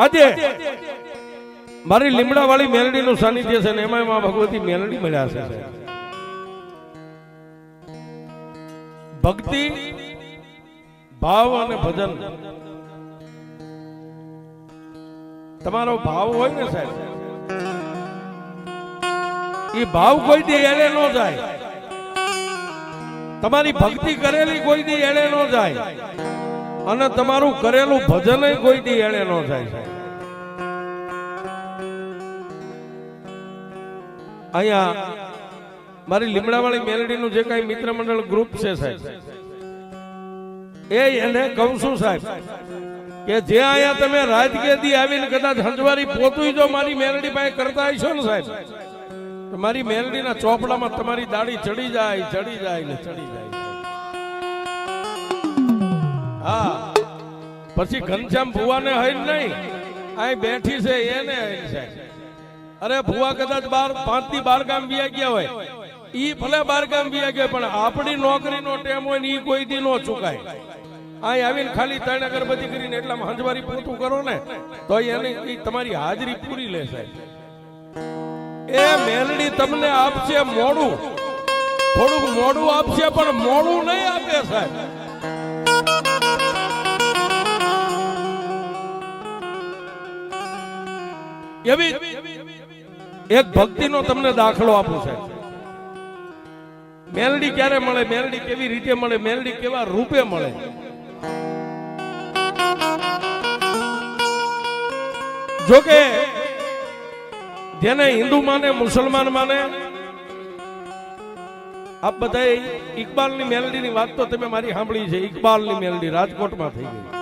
આજે મારી લીમડા વાળી મેલડી નું સાનિધ્ય છે ને એમાં માં ભગવતી મેલડી મળ્યા છે. ભક્તિ ભાવ અને ભજન. તમારો ભાવ હોય ને સાહેબ? એ ભાવ કોઈ દી એને ન જાય. તમારી ભક્તિ કરેલી કોઈ દી એને ન જાય. અને તમારું કરેલું ભજન કોઈ દી એળે ન થાય. સાહેબ અહીંયા મારી લીમડાવાળી મેલડીનું જે કાંઈ મિત્ર મંડળ ગ્રુપ છે સાહેબ, એ એને કહું છું સાહેબ, કે જે અહીંયા તમે રાજકીયથી આવીને કદાચ હંજવારી પોતું જો મારી મેલડી પાસે કરતા હશો ને સાહેબ મારી મેલડીના ચોપડામાં તમારી દાડી ચડી જાય ચડી જાય ને ચડી જાય. હા. પછી ઘનશ્યામ ભુવાને હૈ નહીં. અહીં બેઠી છે એને હઈ સાહેબ અરે ભુવા કદાચ બાર પાંચથી બાર ગામ વ્યા ગયા હોય. ઈ ભલે બાર ગામ વ્યા ગયા પણ આપણી નોકરીનો ટેમ હોય ને ઈ કોઈ દી નો ચુકાય. અહીં આવીને ખાલી ત્રણ અગરબત્તી કરીને એટલામાં હંજવારી પૂરતું કરો ને તો એની ઈ તમારી હાજરી પૂરી લે સાહેબ. એ મેલડી તમને આપશે મોડું. થોડુંક મોડું આપશે પણ મોડું નહીં આપે સાહેબ. એવી એક ભક્તિનો તમને દાખલો આપું છે. મેલડી ક્યારે મળે? મેલડી કેવી રીતે મળે? મેલડી કેવા રૂપે મળે? જોકે જેને હિન્દુ માને, મુસલમાન માને, આપ બધા ઇકબાલની મેલડીની વાત તો તમે મારી સાંભળી છે. ઇકબાલની મેલડી રાજકોટમાં થઈ ગઈ.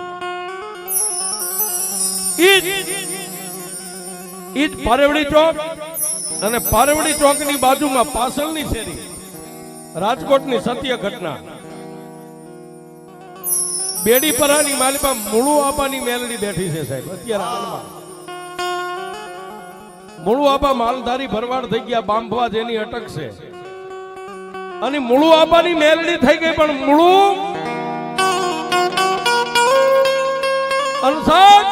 ઈ જ ચોક અને પારેવડી ચોકની બાજુમાં પાસલની શેરી. રાજકોટની સત્ય ઘટના. બેડીપરાની માલિકા મૂળુ આપાની મેલડી બેઠી છે સાહેબ. અત્યારે હાલમાં. મૂળુ આપા માલધારી ભરવાડ થઈ ગયા બાંભવા જેની અટક છે. અને મૂળુ આબાની મેલડી થઈ ગઈ, પણ મુળુ અનસાદ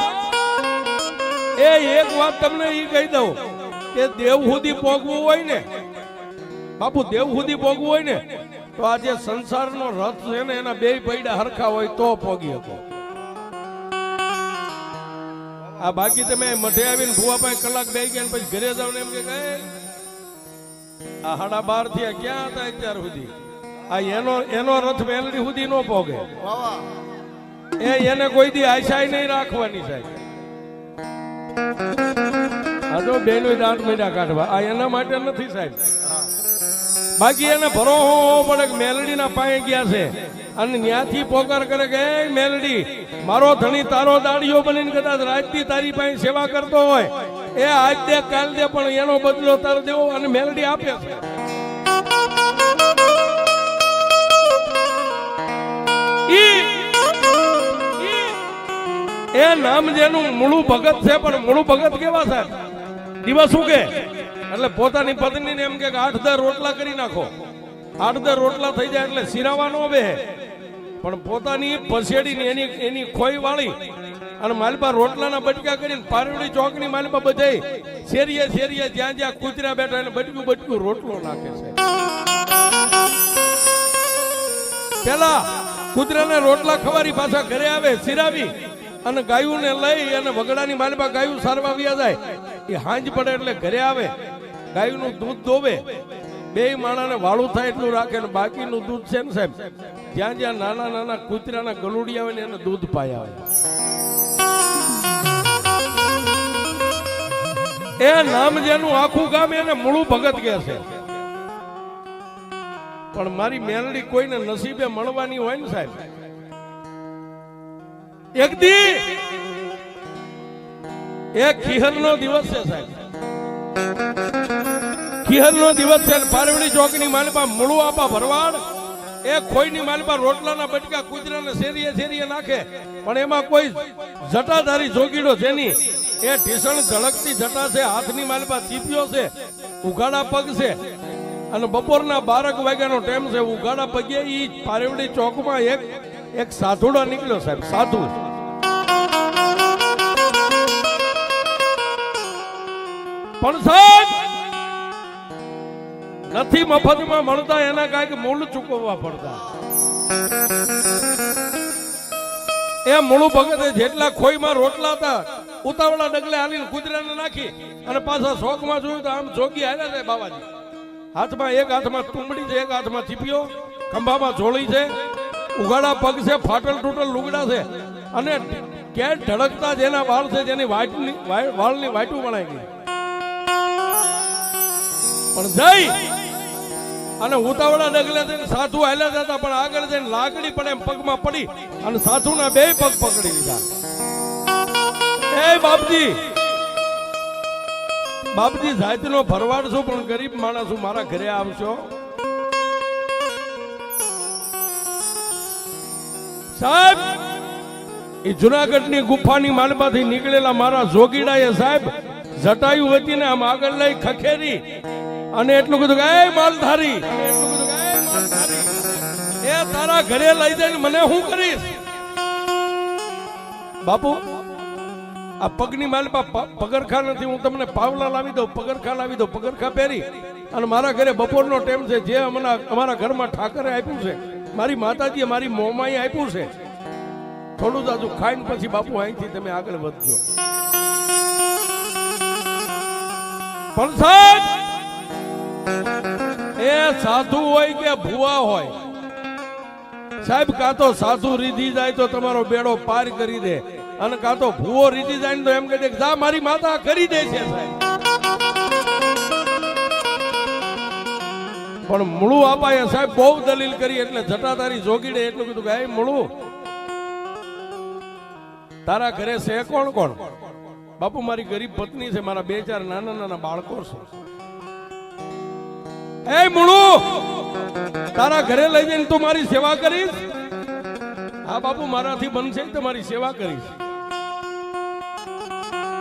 એ એક વાત તમને એ કહી દઉં કે દેવ સુધી પોગવું હોય ને બાપુ દેવ સુધી પોગવું હોય ને તો આ જે સંસારનો રથ છે ને એના બે પૈડા હરખા હોય તો પોગી શકો. આ બાકી તમે મઢે આવીને ભૂવા પાસે કલાક બે ગયા પછી ઘરે જાવ ને એમ કે આ હાડા બારથી ક્યાં હતા અત્યાર સુધી? આ એનો એનો રથ વેલડી સુધી નો પોગે. એ એને કોઈ દી આશાય નહીં રાખવાની સાહેબ. આ તો બેનો દાંત મીડા કાઢવા. આ એના માટે નથી સાહેબ. બાકી એને ભરો પડે મેલડીના પાયે ગયા છે. અને ત્યાંથી પોકાર કરે કે, "એ મેલડી, મારો ધણી તારો દાડીઓ બનીને કદાચ રાજથી તારી પાસે સેવા કરતો હોય. એ આજ દે કાલ દે પણ એનો બદલો તાર દેવો અને મેલડી આપે છે. એ નામ જેનું મૂળું ભગત છે, પણ મૂળું ભગત કેવા સાહેબ દિવસ શું કે? એટલે પોતાની પત્નીને એમ કે આઠ દર રોટલા કરી નાખો. આઠ દર રોટલા થઈ જાય એટલે સિરાવા નો બે પણ પોતાની પસેડીની એની એની ખોઈ વાળી અને માલપા રોટલાના બટકા કરીને પારવડી ચોકની માલપા બધે શેરીએ શેરીએ જ્યાં જ્યાં કૂતરા બેઠા એને બટકું બટકું રોટલો નાખે છે. પેલા કૂતરાને રોટલા ખવારી પાછા ઘરે આવે સિરાવી અને ગાયુંને લઈ અને વગડાની માલમાં ગાયું સારવા વ્યા જાય. એ હાંજ પડે એટલે ઘરે આવે, ગાયુંનું દૂધ દોવે બે માણાને વાળું થાય એટલું રાખે ને બાકીનું દૂધ છે ને સાહેબ, જ્યાં જ્યાં નાના નાના કૂતરાના ગલુડી આવે ને એને દૂધ પાય આવે એ નામ જેનું આખું ગામ એને મૂળું ભગત કે છે. પણ મારી મેલડી કોઈને નસીબે મળવાની હોય ને સાહેબ એક દી. એક ખીહર નો દિવસ છે સાહેબ. ખીહર નો દિવસ છે પારવડી ચોકની માલપા મૂળું આપા ભરવાડ. એ ખોઈની માલપા રોટલાના બટકા કૂતરાને શેરીએ શેરીએ નાખે. પણ એમાં કોઈ જટાધારી જોગીડો જેની એ ઢીસણ ઝળકતી જટા છે, હાથની માલપા ચીપ્યો છે, ઉઘાડા પગ છે. અને બપોરના બારક વાગ્યાનો ટાઈમ છે, ઉઘાડા પગે એ પારેવડી ચોકમાં એક એક સાધુડો નીકળ્યો સાહેબ, સાધુ. પણ સાહેબ, નથી મફતમાં મળતા, એના કાંઈક મૂળ ચૂકવવા પડતા. એ મૂળું ભગતે જેટલા ખોઈમાં રોટલા હતા, ઉતાવળા ડગલે હાલીને કુતરાને નાખી અને પાછા શોખમાં જોયું તો આમ જોગી આવ્યા છે બાબાજી હાથમાં એક હાથમાં તુંબડી છે, એક હાથમાં ચીપીઓ ખંભામાં જોળી છે ઉઘાડા પગ છે, ફાટલ તૂટલ લુગડા છે અને કે ઢળકતા જેના વાળ છે, જેની વાટની વાળની વાટું વણાઈ ગઈ. પણ જઈ અને ઉતાવળા ડગલે થઈને સાધુ હાલ્યા જતા પણ આગળ જઈને લાકડી પણ એમ પગમાં પડી અને સાધુના બે પગ પકડી લીધા. એ બાપજી બાપજી, જાતિનો ભરવાડ છું, પણ ગરીબ માણસ મારા ઘરે આવશો? સાહેબ એ જુનાગઢની ગુફાની માલમાંથી નીકળેલા મારા જોગીડાએ સાહેબ, જટાયું હતી ને આમ આગળ લઈ ખખેરી. અને એટલું કીધું કે, એ માલધારી, એ તારા ઘરે લઈ જઈને મને હું કરીશ? બાપુ, આ પગની માલપા પ- પગરખા નથી, હું તમને પાવલા લાવી દઉં, પગરખા લાવી દઉં, પગરખા પહેરી. અને મારા ઘરે બપોરનો ટાઈમ છે, જે અમને અમારા ઘરમાં ઠાકરે આપ્યું છે. મારી માતાજીએ મારી મોમાએ આપ્યું છે. થોડું જાજુ ખાઈને પછી બાપુ અહીંથી તમે આગળ વધજો. પણ સાહેબ એ સાધુ હોય કે ભુવા હોય? સાહેબ, કાં તો સાધુ રીધી જાય તો તમારો બેડો પાર કરી દે. અને કાં તો ભૂવો રીધી જાય તો એમ કહે જા, મારી માતા કરી દે છે સાહેબ. પણ મૂળું આપાએ સાહેબ, બહુ દલીલ કરી એટલે જટાધારી જોગીડે એટલું કીધું કે એ મૂળું, તારા ઘરે છે કોણ કોણ? બાપુ, મારી ગરીબ પત્ની છે, મારા બે ચાર નાના નાના બાળકો છે. એ મૂળું, તારા ઘરે લઈ જઈને તું મારી સેવા કરીશ? હા બાપુ, મારાથી બનશે તમારી સેવા કરીશ.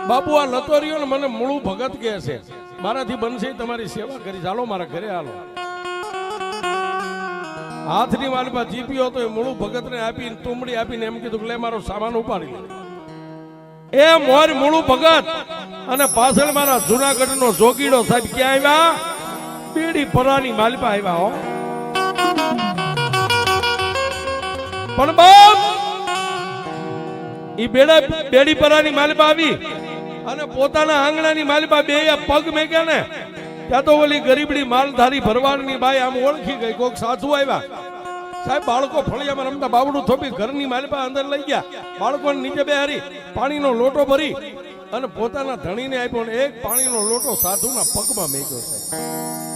બાપુ, આ લતોરીઓ ને મને મૂળું ભગત કહે છે. મારાથી બનશે તમારી સેવા કરીશ. હાલો, મારા ઘરે હાલો. હાથની માલમાં જીપ્યો હતો, એ મૂળું ભગતને આપીને, તુંબડી આપીને એમ કીધું કે, લે, મારો સામાન ઉપાડી લે. એ મોર મૂળું ભગત અને પાછળ મારા જુનાગઢ નો જોગીડો સાહેબ ક્યાં આવ્યા? બીડી પરાની માલપા આવ્યા હો. પણ બાપ, ઈ બેડા બેડી પરાની માલપા આવી અને પોતાના આંગણાની માલપા બે પગ મેક્યા ને, ત્યાં તો ઓલી ગરીબડી માલધારી ભરવાડની બાઈ આમ ઓળખી ગઈ, કોક સાધુ આવ્યા. સાહેબ, બાળકો ફળિયામાં રમતા બાવડું થોપી ઘરની માલપા અંદર લઈ ગયા. બાળકોને નીચે બે હારી પાણીનો લોટો ભરી અને પોતાના ધણીને આપ્યો ને એક પાણીનો લોટો સાધુના પગમાં મેક્યો સાહેબ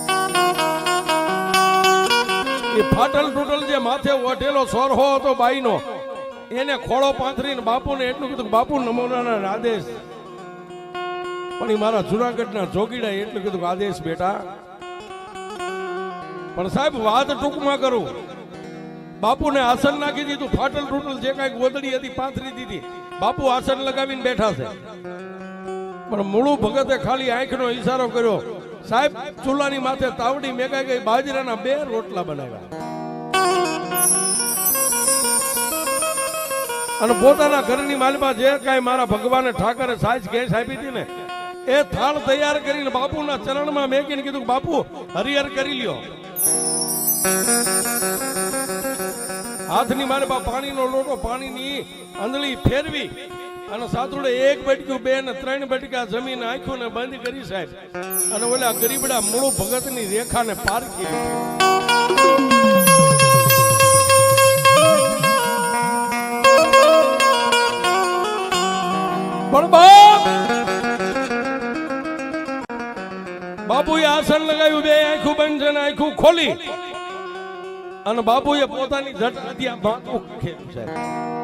ફાટલ ટૂટલ જે માથે ઓઢેલો સોરહો હતો બાઈનો. એને ખોળો પાથરીને બાપુને એટલું કીધું બાપુ નમોનાના આદેશ. પણ એ મારા જુનાગઢના જોગીડા એટલું કીધું આદેશ બેટા. પણ સાહેબ વાત ટૂંકમાં કરું. બાપુને આસન નાખી દીધું, ફાટલ ટૂટલ જે કાંઈક ગોદડી હતી, પાથરી દીધી. બાપુ આસન લગાવીને બેઠા છે. પણ મૂળું ભગતે ખાલી આંખનો ઈશારો કર્યો. સાહેબ, ચૂલાની માથે તાવડી મેકાઈ ગઈ, બાજરાના બે રોટલા બનાવ્યા. અને પોતાના ઘરની માલમાં જે કાંઈ મારા ભગવાને ઠાકરે સાજ ગેસ આપી હતી ને, એ થાળ તૈયાર કરીને બાપુના ચરણમાં મેકીને કીધું બાપુ, હરિહર કરી લ્યો. હાથની મારે પાણીનો લોટો, પાણીની અંદળી ફેરવી અને સાતુડે એક બટક્યું બે ને ત્રણ બટકા જમીન આંખ્યું ને બંધ કરી સાહેબ. અને ઓલા ગરીબડા મૂળ ભગતની રેખાને પાર કરી પણ બાપ! બાપુએ આસન લગાવ્યું, બે આંખું બંધ છે ને આંખું ખોલી. અને બાપુએ પોતાની જટાથી આ માથું ખેંચ્યું સાહેબ.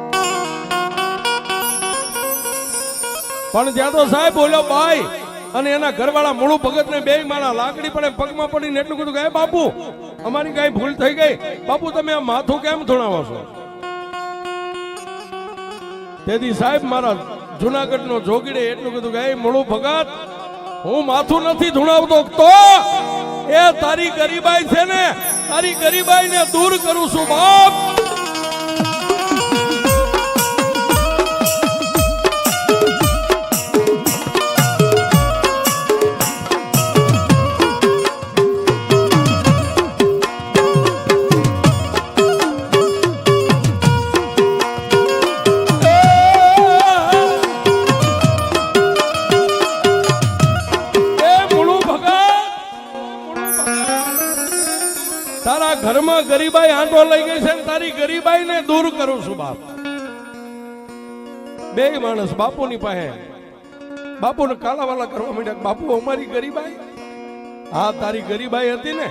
પણ ત્યાં તો સાહેબ બોલ્યો, ભાઈ, અને એના ઘરવાળા મૂળું ભગત ને બે માળા લાકડી પડે પગમાં પડીને એટલું કીધું કે બાપુ, અમારી કઈ ભૂલ થઈ ગઈ. બાપુ, તમે આ માથું કેમ ધોણાવો છો? તેથી સાહેબ મારા જુનાગઢ નો જોગીડે એટલું કીધું કે "હે મૂળું ભગત, હું માથું નથી ધુણાવતો તો એ તારી ગરીબાઈ છે ને, તારી ગરીબાઈ ને દૂર કરું છું, બાપ. દૂર કરું છું બાપ. બે માણસ બાપુની પાસે બાપુને કાલાવાલા કરવા માંડ્યા બાપુ, અમારી ગરીબાઈ. હા, તારી ગરીબાઈ હતી ને.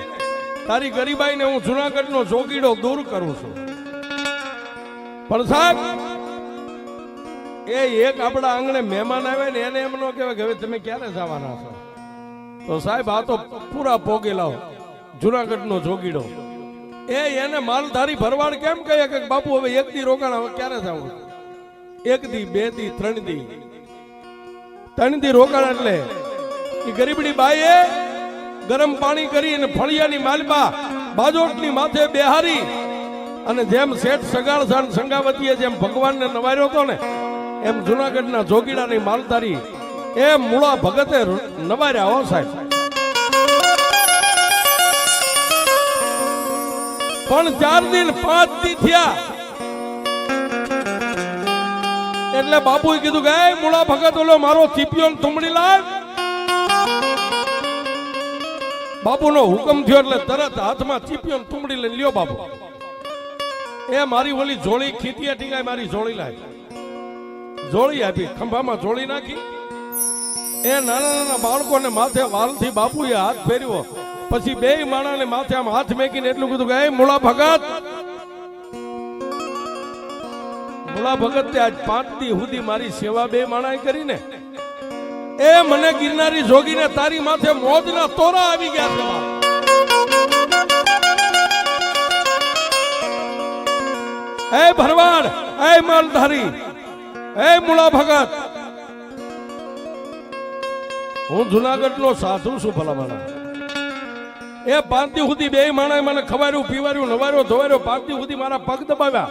તારી ગરીબાઈને હું જુનાગઢનો જોગીડો દૂર કરું છું. પણ સાહેબ, એ એક આપણા આંગણે મહેમાન આવે ને, એને એમ ન કહેવાય કે હવે તમે ક્યારે જવાના છો. તો સાહેબ, આ તો પૂરા પોગેલા જુનાગઢનો જોગીડો એ એને માલધારી ભરવાડ કેમ કહે કે બાપુ, હવે એક દી રોકાણ, હવે ક્યારે જવું એક દી, બે દી, ત્રણ દી. ત્રણ દી રોકાણ એટલે એ ગરીબડી બાઈએ ગરમ પાણી કરી અને ફળિયાની માલબા બાજોટની માથે બેહારી અને જેમ શેઠ સગાળસાણ સંગાવતીએ જેમ ભગવાનને નવાર્યો હતો ને, એમ જુનાગઢના જોગીડાની માલધારી એ મૂળા ભગતે નવાર્યા હો સાહેબ. પણ ચાર દિન પાંચ દિન થયા. એટલે બાપુએ કીધું કે, "એ મૂળા ભગત, ઓલો મારો ચીપિયો ને તુમડી લાવ બાપુનો હુકમ થયો એટલે તરત હાથમાં ચીપિયો ને લઈ લ્યો બાપુ. એ મારી ઓલી જોળી ખીતી ટીંગાય, મારી જોળી લાવી જોળી આપી, ખંભામાં જોળી નાખી. એ નાના નાના બાળકોને માથે વાલથી બાપુએ હાથ ફેરવ્યો પછી બે માણાને માથે આમ હાથ મેકીને એટલું કીધું કે મૂળા ભગત! મૂળા ભગત આજ પાંચ દી સુધી મારી સેવા બે માણાએ કરીને એ મને ગિરનારી જોગીને તારી માથે મોજના તોરા આવી ગયા છે એ ભરવાડ, એ માલધારી, એ મૂળા ભગત! હું જુનાગઢ નો સાધુ છું ભલામાના એ પાંતી સુધી બે માણસ મને ખવાર્યું, પીવાર્યું, નવાર્યો, ધોવાર્યો પાંતી સુધી મારા પગ દબાવ્યા.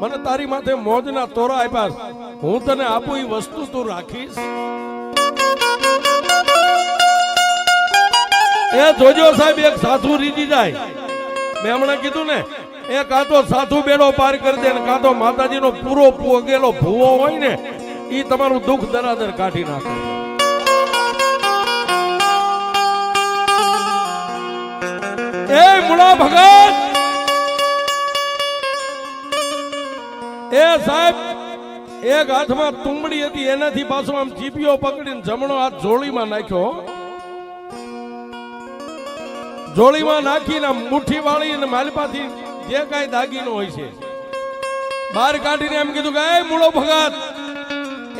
મને તારી માથે મોજના તોરા આપ્યા. હું તને આપું એ વસ્તુ તું રાખીશ. એ જોજો સાહેબ, એક સાધુ રીજી જાય. મેં હમણાં કીધું ને એ કાં તો સાધુ બેડો પાર કરી દે ને કાં તો માતાજીનો પૂરો પોગેલો ભૂવો હોય ને એ તમારું દુઃખ દરાદર કાઢી નાખે. એ મુળા ભગત! એ સાહેબ, એક હાથમાં તુંબડી હતી, એનાથી પાછો આમ ચીપીઓ પકડીને જમણો હાથ જોળીમાં નાખ્યો. જોળીમાં નાખીને મુઠ્ઠી વાળી અને માલપાથી જે કાંઈ દાગીનો હોય છે, બહાર કાઢીને એમ કીધું કે, એ મૂળો ભગત,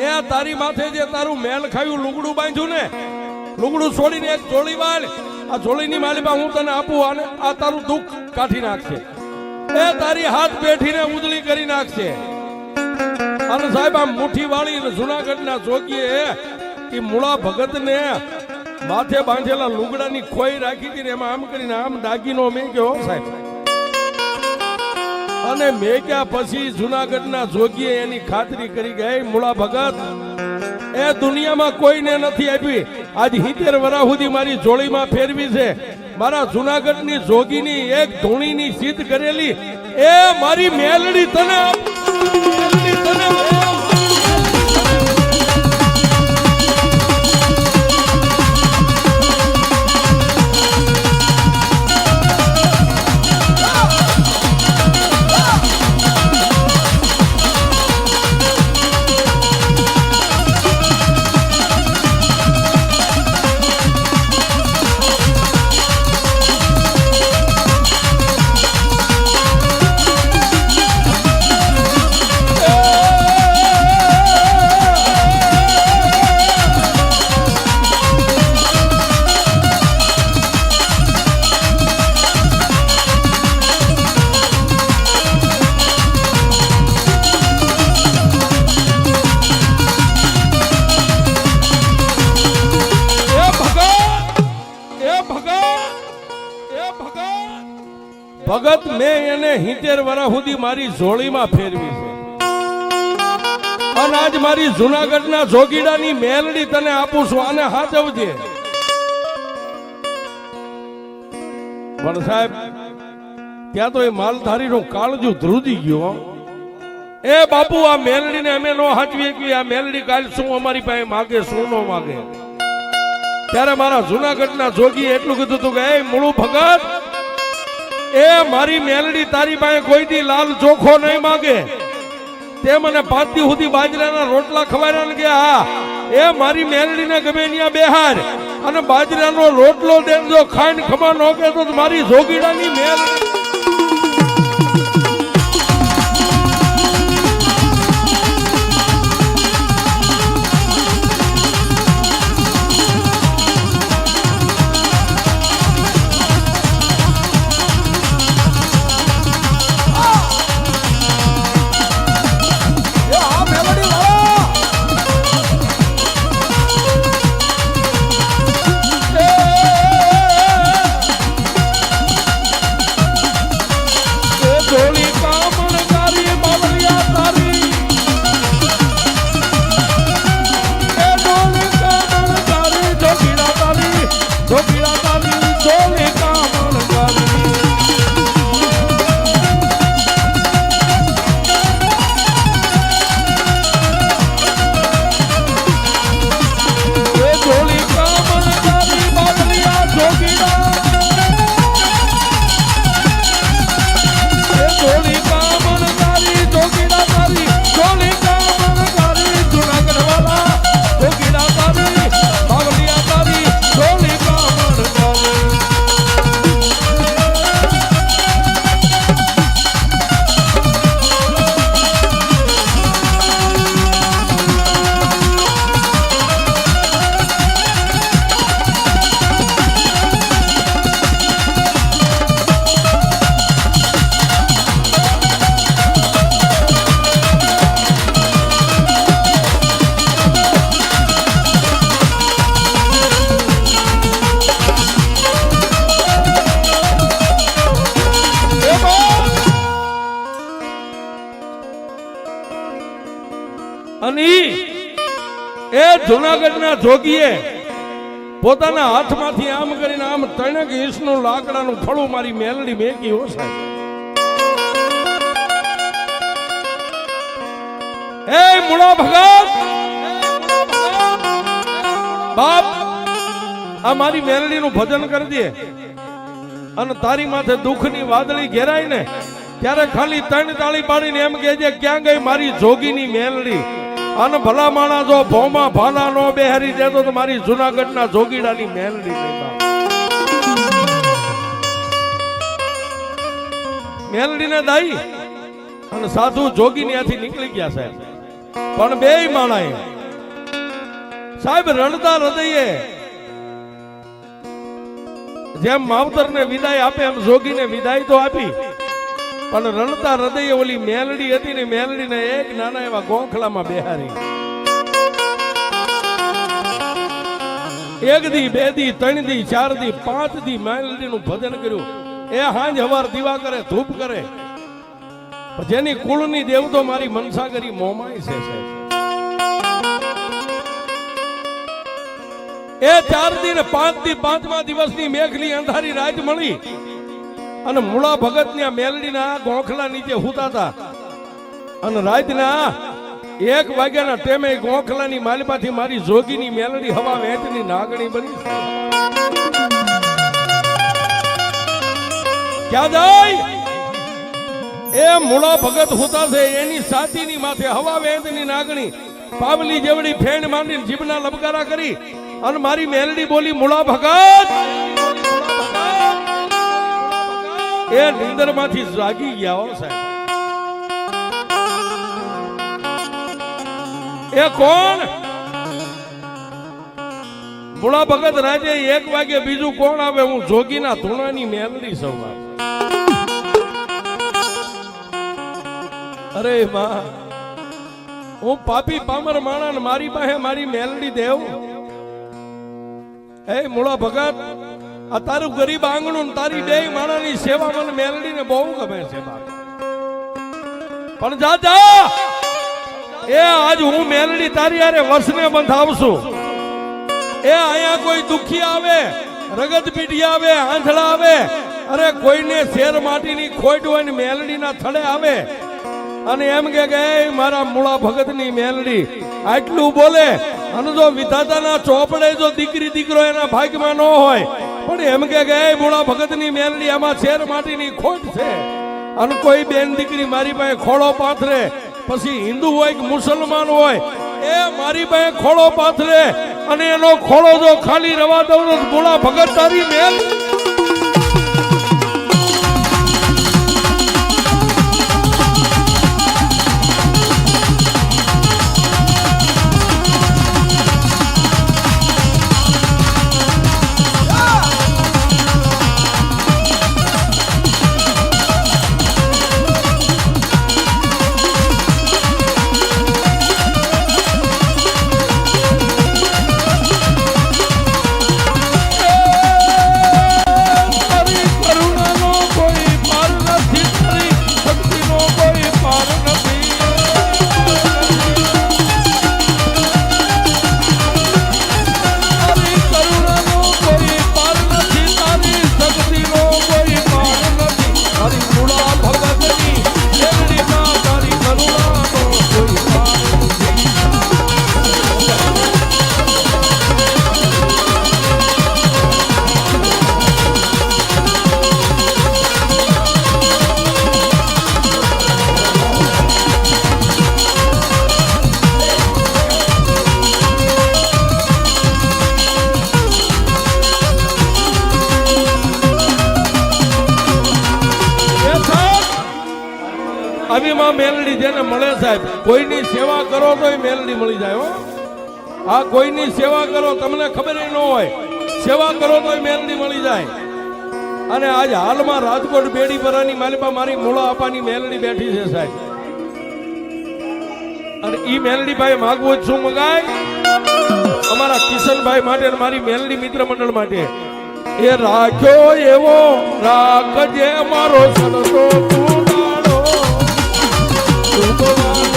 એ તારી માથે જે તારું મેલ ખાયું, લુગડું બાંધ્યું ને, લુગડું છોડીને એક જોળી વાળ આ જોડીની માલિબા હું તને આપું અને આ તારું દુઃખ કાઢી નાખશે. એ તારી હાથ બેઠીને ઉજળી કરી નાખશે. અને સાહેબ આમ મુઠ્ઠી વાળી જુનાગઢના જોગીએ એ મૂળા ભગતને માથે બાંધેલા લુગડાની ખોઈ રાખી હતી એમાં આમ કરીને આમ દાગીનો મેં ગયો સાહેબ. અને મેક્યા પછી જુનાગઢના જોગીએ એની ખાતરી કરી ગઈ મૂળા ભગત, એ દુનિયામાં કોઈને નથી આપી. આજ હિતેર વરા સુધી મારી જોડીમાં ફેરવી છે. મારા જુનાગઢની જોગીની એક ધૂણીની સિદ્ધ કરેલી. એ મારી મેલડી તને ભગત મેં એને હિતેર વરા સુધી મારી જોડીમાં ફેરવી છે. અને આજ મારી જુનાગઢના જોગીડાની મેલડી તને આપું છું, આને હાચવજે. પણ સાહેબ, ત્યાં તો એ માલધારીનું કાળજું ધ્રુજી ગયું એ બાપુ, આ મેલડીને અમે નો હાચવીએ કે આ મેલડી કાલ શું અમારી પાસે માગે, શું નો માગે. ત્યારે મારા જુનાગઢના જોગીએ એટલું કીધું હતું કે, એ મૂળું ભગત એ મારી મેલડી તારી પાસે કોઈ દી લાલ ચોખો નહીં માગે. તે મને પાંચ સુધી બાજરાના રોટલા ખવાડ્યા કે હા એ મારી મેલડીને ગમે ત્યાં બેહાર અને બાજરાનો રોટલો દેજો ખાઈને ખબર ન કે તો મારી જોગીડાની મેલ જોગીએ પોતાના હાથમાંથી આમ કરીને આમ ત્રણેક ઈસનું લાકડાનું થળું મારી મેલડી મેકી હો સાહેબ એ મુળા ભગત! બાપ, આ મારી મેલડીનું ભજન કરી દે. અને તારી માથે દુઃખની વાદળી ઘેરાય ને ત્યારે ખાલી ત્રણ તાળી પાડીને એમ કહેજે ક્યાં ગઈ મારી જોગીની મેલડી? અને ભલા માણા જો ભોમાં ભાલા નો બેહરી દેતો તો મારી જુનાગઢના જોગીડાની મેલડી. મેલડીને દાઈ અને સાધુ જોગી આથી નીકળી ગયા સાહેબ. પણ બે માણાએ. સાહેબ, રડતા હૃદયે જેમ માવતરને વિદાય આપે એમ જોગીને વિદાય તો આપી. પણ રણતા હૃદય ઓલી મેલડી હતી ને મેલડીને એક નાના એવા ગોખલામાં બેહારી. એક દી, બે દી, ત્રણ દી, ચાર દી, પાંચ દી મેલડીનું ભજન કર્યું. એ હાંજ હવાર દીવા કરે, ધૂપ કરે. જેની કુળની દેવ તો મારી મનસા કરી મોમાય છે. એ ચાર દી ને પાંચ દી, પાંચમા દિવસની મેઘની અંધારી રાત મળી. અને મૂળા ભગતની મેલડીના ગોખલા નીચે હુતા હતા અને રાતના એક વાગ્યાના ટેમે ગોખલાની માલિપાથી મારી જોગીની મેલડી હવા વેચની નાગણી બની. ક્યાં જાય? એ મૂળા ભગત હુતા છે, એની સાતીની માથે હવા વેચની નાગણી. પાવલી જેવડી ફેણ માંડીને જીભના લબકારા કરી અને મારી મેલડી બોલી, મૂળા ભગત એ નિંદરમાંથી જાગી ગયા હો સાહેબ. એ કોણ? ભોળા ભગત રાજે એક વાગે બીજું કોણ આવે? હું જોગીના ધૂણાની મેલડી સવાર અરે માં, હું પાપી પામર માણા મારી પાસે મારી મેલડી દેવ. એ મૂળા ભગત આ તારું ગરીબ આંગણું તારી બે માણાની સેવા મને મેલડીને બહુ ગમે છે પણ જા જા એ આજ હું મેલડી તારી હારે વર્ષને બંધાવશું. એ અહીંયા કોઈ દુખી આવે, રગત પીઢી આવે, આંધળા આવે, અરે કોઈને શેર માટીની ખોટ હોય ને મેલડીના થડે આવે. અને એમ કે કે મારા મૂળા ભગતની મેલડી, આટલું બોલે, અને જો વિધાતાના ચોપડે જો દીકરી દીકરો એના ભાગ્યમાં ન હોય પણ એમ કે ગયા મૂળા ભગતની મેલડી આમાં શેર માટીની ખોટ છે. અને કોઈ બેન દીકરી મારી પાસે ખોળો પાથરે, પછી હિન્દુ હોય કે મુસલમાન હોય, એ મારી પાસે ખોળો પાથરે અને એનો ખોળો જો ખાલી રવા દઉં મૂળા ભગત તારી મેલ મેલડી જેને મળે સાહેબ, કોઈની સેવા કરો તો મેલડી મળી જાય આ કોઈની સેવા કરો, તમને ખબર ન હોય, સેવા કરો તો મેલડી મળી જાય. અને આજ હાલમાં રાજકોટ બેડી પરાની માલિપા મારી મૂળા આપાની મેલડી બેઠી છે સાહેબ. અને ઈ મેલડી ભાઈ માગવું જ શું મગાય? અમારા કિશનભાઈ માટે મારી મેલડી મિત્ર મંડળ માટે. એ રાખ્યો એવો, રાખજે મારો સડતો તું. Todo